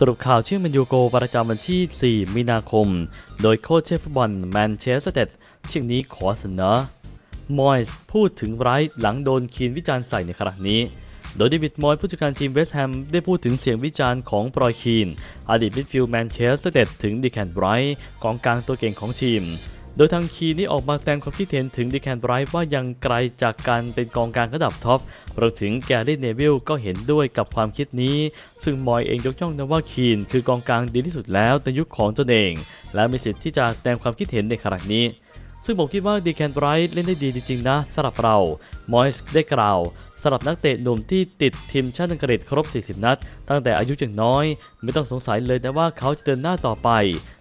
สรุปข่าวชื่อมันยูโกประจำวันที่ 4 มีนาคม โดยโค้ชเชฟฟุตบอลแมนเชสเตอร์เต็ดชื่อนี้ขอเสนอมอยส์พูดถึงไรท์หลังโดนคีนวิจารณ์ใส่ในครั้งนี้ โดยเดวิดมอยส์ผู้จัดการทีมเวสต์แฮมได้พูดถึงเสียงวิจารณ์ของปรอยคีนอดีตมิดฟิลด์แมนเชสเตอร์เต็ดถึงดิแคนไรท์กองกลางตัวเก่งของทีม โดยทางคีนได้ออกมาแสดงความคิดเห็นถึงดีแคนไรท์ว่ายังไกลจากการเป็นกองกลางระดับท็อปรวมถึงแกรี่เนวิลก็เห็นด้วยกับความคิดนี้ ซึ่งมอยเองยกย่องนะว่าคีนคือกองกลางดีที่สุดแล้วในยุคของตนเอง และมีสิทธิ์ที่จะแสดงความคิดเห็นในขณะนี้ ซึ่งผมคิดว่าดีแคนไรท์เล่นได้ดีจริงๆนะสำหรับเรามอยส์ได้กล่าว สำหรับนักเตะหนุ่มที่ติดทีมชาติอังกฤษครบ 40 นัด ตั้งแต่อายุยังน้อย ไม่ต้องสงสัยเลยนะว่าเขาจะเดินหน้าต่อไป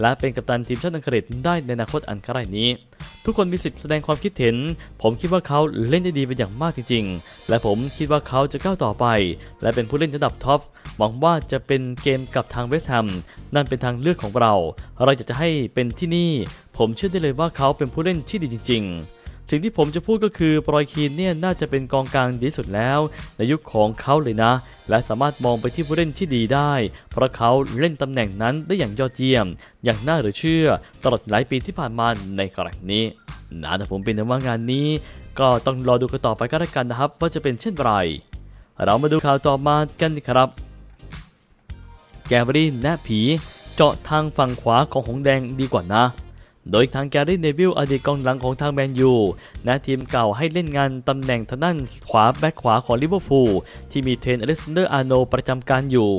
และเป็นกัปตันทีมชาติอังกฤษได้ในอนาคตอันใกล้นี้ ทุกคนมีสิทธิ์แสดงความคิดเห็น ผมคิดว่าเขาเล่นได้ดีเป็นอย่างมากจริง ๆ และผมคิดว่าเขาจะก้าวต่อไป และเป็นผู้เล่นระดับท็อปหวังว่าจะเป็นเกมกับทางเวสต์แฮมนั่นเป็นทางเลือกของเรา เราอยากจะให้เป็นที่นี่ ผมเชื่อได้เลยว่าเขาเป็นผู้เล่นที่ดีจริง ๆ สิ่งที่ผมจะพูดก็คือปรอยคีนเนี่ยน่าจะเป็นกองกลางดีสุดแล้ว ในยุคของเขาเลยนะ และสามารถมองไปที่ผู้เล่นที่ดีได้ เพราะเขาเล่นตำแหน่งนั้นได้อย่างยอดเยี่ยม อย่างน่าเหลือเชื่อ ตลอดหลายปีที่ผ่านมาในกรณีนี้นะแต่ผมเป็นว่างานนี้ ก็ต้องรอดูกันต่อไปก็แล้วกันนะครับ ว่าจะเป็นเช่นไร เรามาดูข่าวต่อมากันครับแกวรี่และผีเจาะทางฝั่งขวาของหงแดงดีกว่านะ โดยทางแกรี่เนวิลอดีตกองหลังของทางแมนยูและทีมเก่าให้เล่นงานตำแหน่งทางด้านขวาแบ็คขวาของลิเวอร์พูลที่มีเทรนอเล็กซานเดอร์อาร์โนประจำการอยู่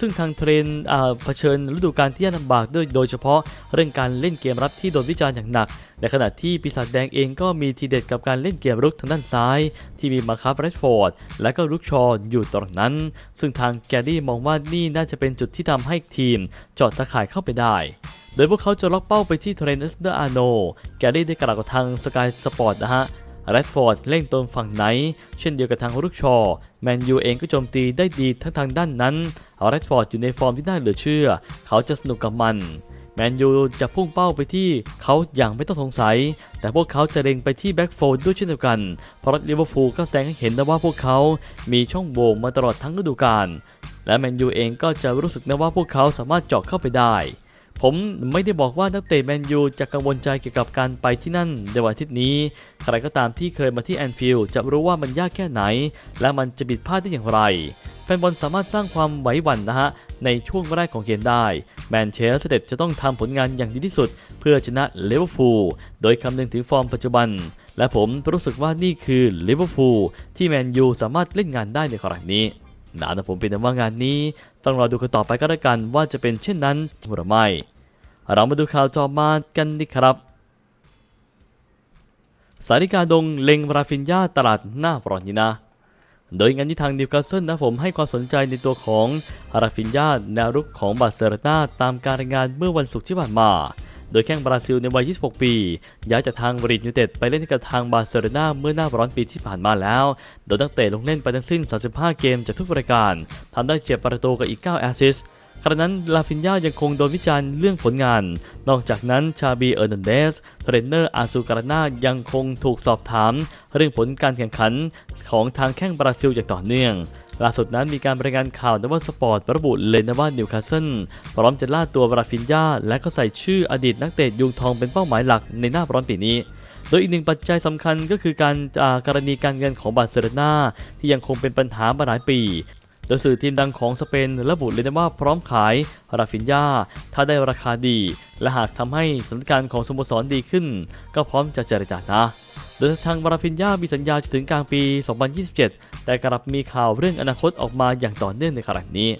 ซึ่งทางเทรนอ่าเผชิญฤดูกาลที่ยากลำบากด้วยโดยเฉพาะเรื่องการเล่นเกมรับที่โดนวิจารณ์อย่างหนัก ในขณะที่ปีศาจแดงเองก็มีทีเด็ดกับการเล่นเกมรุกทางด้านซ้าย ที่มีมาคับแรดฟอร์ดและก็ลุกชอว์อยู่ตรงนั้น ซึ่งทางแกรี่มองว่านี่น่าจะเป็นจุดที่ทำให้ทีมเจอดตะข่ายเข้าไปได้ โดยพวกเขาจะล็อกเป้าไปที่เทรนต์เดอร์อาร์โน แกรี่ได้กล่าวกับทางสกายสปอร์ตนะฮะแรดฟอร์ดเล่นตนฝั่งไหน เช่นเดียวกับทางรุกชอ แมนยูเองก็โจมตีได้ดีทั้งทางด้านนั้นแรดฟอร์ดอยู่ในฟอร์มที่น่าเหลือเชื่อ เขาจะสนุกกับมัน แมนยูจะพุ่งเป้าไปที่เขาอย่างไม่ต้องสงสัย แต่พวกเขาจะเล็งไปที่แบ็กโฟลด้วยเช่นเดียวกัน เพราะลิเวอร์พูลก็แสดงให้เห็นนะว่าพวกเขามีช่องโหว่มาตลอดทั้งฤดูกาล และแมนยูเองก็จะรู้สึกนะว่าพวกเขาสามารถเจาะเข้าไปได้ ผมไม่ได้บอกว่านักเตะแมนยูจะกังวลใจเกี่ยวกับการไปที่นั่นในวันอาทิตย์นี้ ใครก็ตามที่เคยมาที่แอนฟิลด์จะรู้ว่ามันยากแค่ไหน และมันจะบิดพลาดได้อย่างไร แฟนบอลสามารถสร้างความไหวหวั่นนะฮะ ในช่วงแรกของเกมได้ แมนเชสเตอร์จะต้องทำผลงานอย่างดีที่สุด เพื่อชนะลิเวอร์พูลโดยคำนึงถึงฟอร์มปัจจุบัน และผมรู้สึกว่านี่คือลิเวอร์พูลที่แมนยูสามารถเล่นงานได้ในครั้งนี้นะแต่ผมเป็นว่างานนี้ ต้องรอดูกันต่อไปก็แล้วกันว่าจะเป็นเช่นนั้นหรือไม่ เรามาดูข่าวจอมากันดีครับสาริกาดงเล็งราฟินยาตลาดหน้าปรอนนี้นะโดยงานที่ทางนิวคาสเซิลนะผมให้ความสนใจในตัวของราฟินยาแนวรุกของบาร์เซโลนาตามการรายงานเมื่อวันศุกร์ที่ผ่านมา โดยแข้งบราซิลในวัย 26 ปี ย้ายจากทางบริดยูเต็ดไปเล่นให้กับทางบาร์เซโลนาเมื่อหน้าร้อนปีที่ผ่านมาแล้ว โดยนักเตะลงเล่นไปทั้งสิ้น 35 เกมจากทุกรายการทำได้เจ็บประตูกับอีก 9 แอสซิสต์ขณะนั้นลาฟินยายังคงโดนวิจารณ์เรื่องผลงาน นอกจากนั้นชาบีเออร์นันเดสเทรนเนอร์อาซูการานายังคงถูกสอบถาม เรื่องผลการแข่งขันของทางแข้งบราซิลอย่างต่อเนื่อง ล่าสุดนั้นมีการรายงานข่าวนว่าสปอร์ตระบุเลยนะว่านิวคาสเซิลพร้อมจะล่าตัวราฟินยาและก็ใส่ชื่ออดีตนักเตะยุงทองเป็นเป้าหมายหลักในหน้าร้อนปีนี้โดยอีกหนึ่งปัจจัยสำคัญก็คือการอากรณีการเงินของบาร์เซโลนาที่ยังคงเป็นปัญหามาหลายปีโดยสื่อทีมดังของสเปนระบุเลยนะว่าพร้อมขายราฟินยาถ้าได้ราคาดี และหากทำให้สถานการณ์ของสโมสรดีขึ้น ก็พร้อมจะเจรจานะ โดยทางราฟินยามีสัญญาจนถึงกลางปี 2027 แต่กลับมีข่าวเรื่องอนาคตออกมาอย่างต่อเนื่องในขณะนี้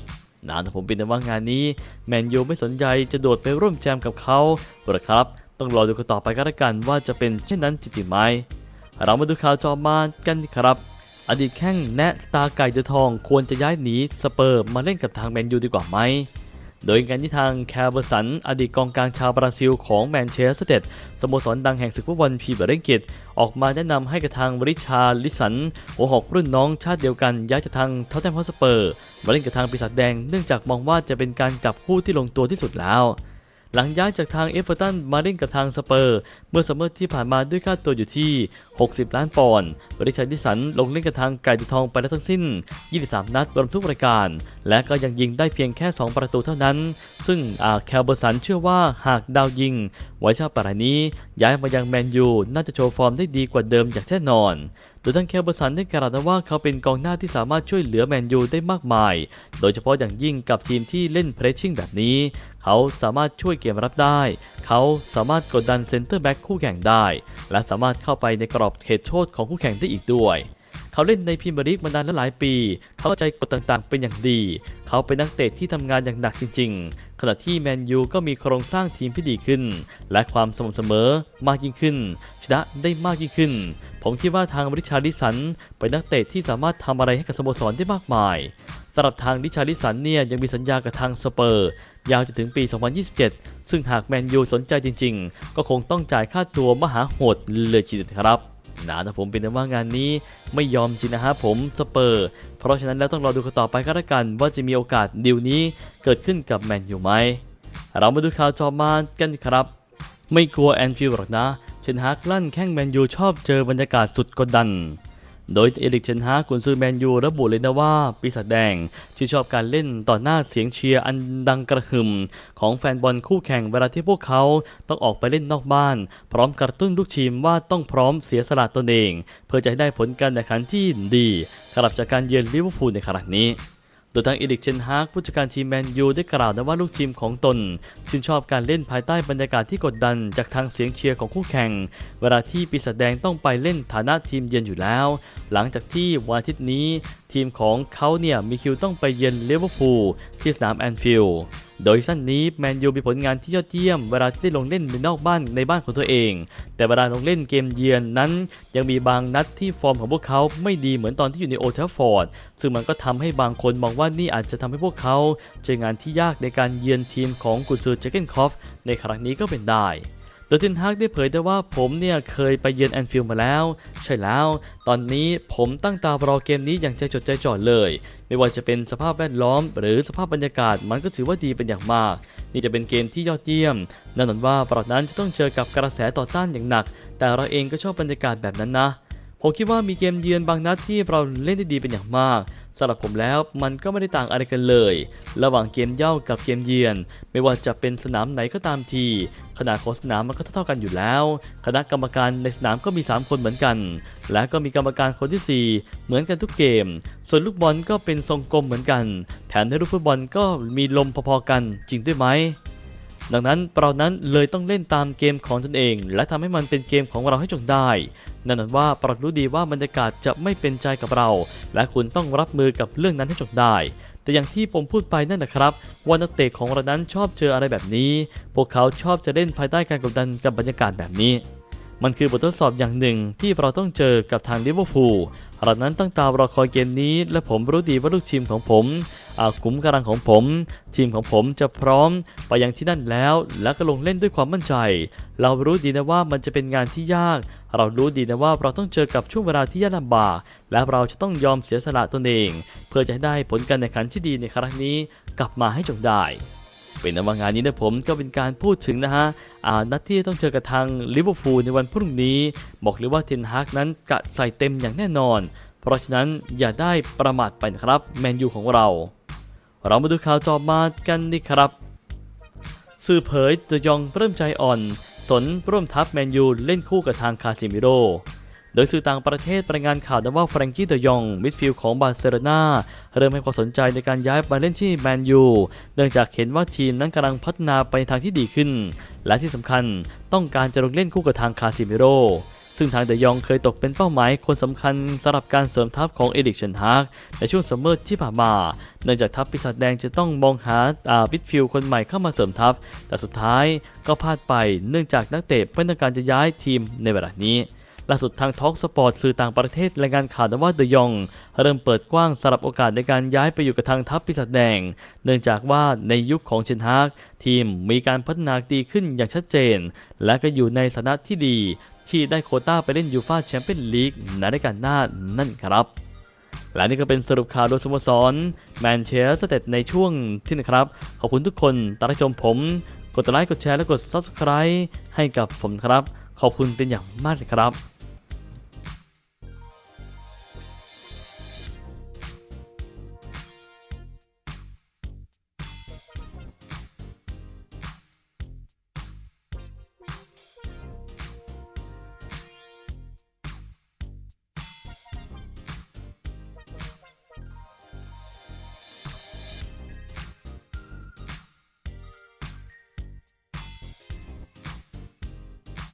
นะแต่ผมเป็นแต่ว่างานนี้แมนยูไม่สนใจจะโดดไปร่วมแจมกับเขาหรือครับ ต้องรอดูกันต่อไปก็แล้วกันว่าจะเป็นเช่นนั้นจริงๆไหมเรามาดูข่าวจอมากันครับอดีตแข้งแนะสตาร์ไก่เดอทองควรจะย้ายหนีสเปอร์มาเล่นกับทางแมนยูดีกว่าไหม โดยงานที่ทางแคลเบอร์สัน อดีตกองกลางชาวบราซิลของแมนเชสเตอร์เต็ดสโมสรดังแห่งศึกฟุตบอลพรีเมียร์ลีกออกมาแนะนำให้กับทางริชาร์ลิสัน หัวหอกรุ่นน้องชาติเดียวกัน ย้ายจากทางเทอตแทมฮอสเปอร์ มาเล่นกับทางปีศาจแดงเนื่องจากมองว่าจะเป็นการจับคู่ที่ลงตัวที่สุดแล้ว หลังย้ายจากทางเอฟเวอร์ตันมาเล่นกับทางสเปอร์ เมื่อซัมเมอร์ที่ผ่านมาด้วยค่าตัวอยู่ที่ 60 ล้านปอนด์ริชาร์ดิสันลงเล่นกับทางไก่ตุทองไปแล้วทั้งสิ้น 23 นัดรวมทุกรายการ และก็ยังยิงได้เพียงแค่ 2 ประตูเท่านั้น ซึ่งอาแคลเบอร์สันเชื่อว่าหากดาวยิง ไว้ชาปรายนี้ย้ายมายังแมนยูน่าจะโชว์ฟอร์มได้ดีกว่าเดิมอย่างแน่นอน โดยทั้งแคลเบอร์สันได้กล่าวนะว่าเขาเป็นกองหน้าที่สามารถช่วยเหลือแมนยูได้มากมาย โดยเฉพาะอย่างยิ่งกับทีมที่เล่นเพรสชิ่งแบบนี้ เขาสามารถช่วยเกมรับได้ เขาสามารถกดดันเซนเตอร์แบ็กคู่แข่งได้ และสามารถเข้าไปในกรอบเขตโทษของคู่แข่งได้อีกด้วย เขาเล่นในพรีเมียร์ลีกมานานและหลายปี เข้าใจกฎต่างๆ เป็นอย่างดี เขาเป็นนักเตะที่ทำงานอย่างหนักจริง ๆ ขณะที่แมนยูก็มีโครงสร้างทีมที่ดีขึ้น และความสม่ำเสมอมากยิ่งขึ้น ชนะได้มากยิ่งขึ้น ผมคิดว่าทางริชาร์ดิสันเป็นนักเตะที่สามารถทำอะไรให้กับสโมสรได้มากมายสำหรับทางริชาร์ดิสันเนี่ยยังมีสัญญากับทางสเปอร์ ยาวจนถึงปี 2027 ซึ่งหากแมนยูสนใจจริงๆ ก็คงต้องจ่ายค่าตัวมหาโหดเลยทีเดียวครับ นะแต่ผมเป็นแต่ว่างานนี้ไม่ยอมจริงนะฮะผมสเปอร์ เพราะฉะนั้นแล้วต้องรอดูกันต่อไปก็แล้วกันว่าจะมีโอกาสดีลนี้เกิดขึ้นกับแมนยูไหม เรามาดูข่าวจอมากันครับ ไม่กลัวแอนฟิลด์หรอกนะเชนฮากลั่นแข้งแมนยูชอบเจอบรรยากาศสุดกดดัน โดยเอริกเชนฮากกุนซือแมนยูระบุเลยนะว่า ปีศาจแดงที่ชอบการเล่นต่อหน้าเสียงเชียร์อันดังกระหึ่ม ของแฟนบอลคู่แข่งเวลาที่พวกเขาต้องออกไปเล่นนอกบ้าน พร้อมกระตุ้นลูกทีมว่าต้องพร้อมเสียสละตนเอง เพื่อจะให้ได้ผลการแข่งขันที่ดีกลับจากการเยือนลิเวอร์พูลในครั้งนี้ โดยทางเอริกเชนฮากผู้จัดการทีมแมนยูได้กล่าวนะว่าลูกทีมของตน ชื่นชอบการเล่นภายใต้บรรยากาศที่กดดันจากทางเสียงเชียร์ของคู่แข่ง เวลาที่ปีศาจแดงต้องไปเล่นฐานะทีมเยือนอยู่แล้ว หลังจากที่วันอาทิตย์นี้ ทีมของเขาเนี่ยมีคิวต้องไปเยือนลิเวอร์พูลที่สนามแอนฟิลด์ โดยสั้นนี้แมนยูมีผลงานที่ยอดเยี่ยม เวลาที่ได้ลงเล่นในนอกบ้านในบ้านของตัวเอง แต่เวลาลงเล่นเกมเยือนนั้น ยังมีบางนัดที่ฟอร์มของพวกเขาไม่ดีเหมือนตอนที่อยู่ในโอเทฟฟอร์ดซึ่งมันก็ทำให้บางคนมองว่านี่อาจจะทำให้พวกเขาเจองานที่ยากในการเยือนทีมของกุนซือเจเกนคอฟในครั้งนี้ก็เป็นได้ โดยทินฮากได้เผยได้ว่าผมเนี่ยเคยไปเยือนแอนฟิลด์มาแล้ว ใช่แล้ว ตอนนี้ผมตั้งตารอเกมนี้อย่างใจจดใจจ่อเลย ไม่ว่าจะเป็นสภาพแวดล้อม หรือสภาพบรรยากาศมันก็ถือว่าดีเป็นอย่างมาก นี่จะเป็นเกมที่ยอดเยี่ยมแน่นอนว่าปรากนั้นจะต้องเจอกับกระแสต่อต้านอย่างหนัก แต่เราเองก็ชอบบรรยากาศแบบนั้นนะผมคิดว่ามีเกมเยือนบางนัดที่เราเล่นได้ดีเป็นอย่างมาก สำหรับผมแล้วมันก็ไม่ได้ต่างอะไรกันเลย ระหว่างเกมเย่ากับเกมเยือน ไม่ว่าจะเป็นสนามไหนก็ตามที ขนาดของสนามมันก็เท่ากันอยู่แล้ว คณะกรรมการในสนามก็มี 3 คนเหมือนกัน และก็มีกรรมการคนทีสี่4 เหมือนกันทุกเกม ส่วนลูกบอลก็เป็นทรงกลมเหมือนกัน แถมในลูกฟุตบอลก็มีลมพอๆกันจริงด้วยไหมดังนั้นเรานั้นเลยต้องเล่นตามเกมของตนเอง และทำให้มันเป็นเกมของเราให้จงได้ แน่นอนว่าปรักรู้ดีว่าบรรยากาศจะไม่เป็นใจกับเรา และคุณต้องรับมือกับเรื่องนั้นให้จบได้ แต่อย่างที่ผมพูดไปนั่นนะครับว่านักเตะของเรานั้นชอบเจออะไรแบบนี้ พวกเขาชอบจะเล่นภายใต้การกดดันกับบรรยากาศแบบนี้ มันคือบททดสอบอย่างหนึ่งที่เราต้องเจอกับทางลิเวอร์พูล เรานั้นตั้งตารอคอยเกมนี้ และผมรู้ดีว่าลูกทีมของผมอาขุมกำลังของผม ทีมของผมจะพร้อมไปยังที่นั่นแล้ว และก็ลงเล่นด้วยความมั่นใจ เรารู้ดีนะว่ามันจะเป็นงานที่ยาก เรารู้ดีนะว่าเราต้องเจอกับช่วงเวลาที่ยากลำบาก และเราจะต้องยอมเสียสละตนเอง เพื่อจะให้ได้ผลการแข่งขันที่ดีในครั้งนี้ กลับมาให้จงได้ เป็นนว่างานนี้นะผมก็เป็นการพูดถึงนะฮะนัดที่ต้องเจอกับทางลิเวอร์พูลในวันพรุ่งนี้ บอกเลยว่าเทนฮากนั้นกะใส่เต็มอย่างแน่นอน เพราะฉะนั้นอย่าได้ประมาทไปนะครับแมนยูของเรา เรามาดูข่าวจอมากันดีครับ สื่อเผยเดยองเริ่มใจอ่อน สนร่วมทัพแมนยูเล่นคู่กับทางคาซิมิโร โดยสื่อต่างประเทศรายงานข่าวนะว่าแฟรงกี้เดยองมิดฟิลด์ของบาร์เซโลนาเริ่มให้ความสนใจในการย้ายมาเล่นที่แมนยูเนื่องจากเห็นว่าทีมนั้นกำลังพัฒนาไปในทางที่ดีขึ้น และที่สำคัญต้องการจะลงเล่นคู่กับทางคาซิเมโรซึ่งทางเดยองเคยตกเป็นเป้าหมายคนสำคัญสำหรับการเสริมทัพของเอริกเชนฮากในช่วงซัมเมอร์ที่ผ่านมา เนื่องจากทัพปีศาจแดงจะต้องมองหาอาบิดฟิลคนใหม่เข้ามาเสริมทัพ แต่สุดท้ายก็พลาดไปเนื่องจากนักเตะไม่ต้องการจะย้ายทีมในเวลานี้ ล่าสุดทางทอ k สปอร์ตสื่อต่างประเทศรายงานข่าวว่าเดยอง เริ่มเปิดกว้างสำหรับโอกาสในการย้ายไปอยู่กับทางทัพปีศาจแดง เนื่องจากว่าในยุคของเชนฮากทีมมีการพัฒนาดีขึ้นอย่างชัดเจน และก็อยู่ในสถานะที่ดี ที่ได้โคต้าไปเล่นยูฟาแชมเปี้ยนลีกในรายการหน้านั่นครับและนี่ก็เป็นสรุปข่าวโดยสโมสรแมนเชสเตอร์ในช่วงที่นะครับ ขอบคุณทุกคนตามรับชมผม กดไลค์กดแชร์และกด Subscribe ให้กับผมครับ ขอบคุณเป็นอย่างมากเลยครับ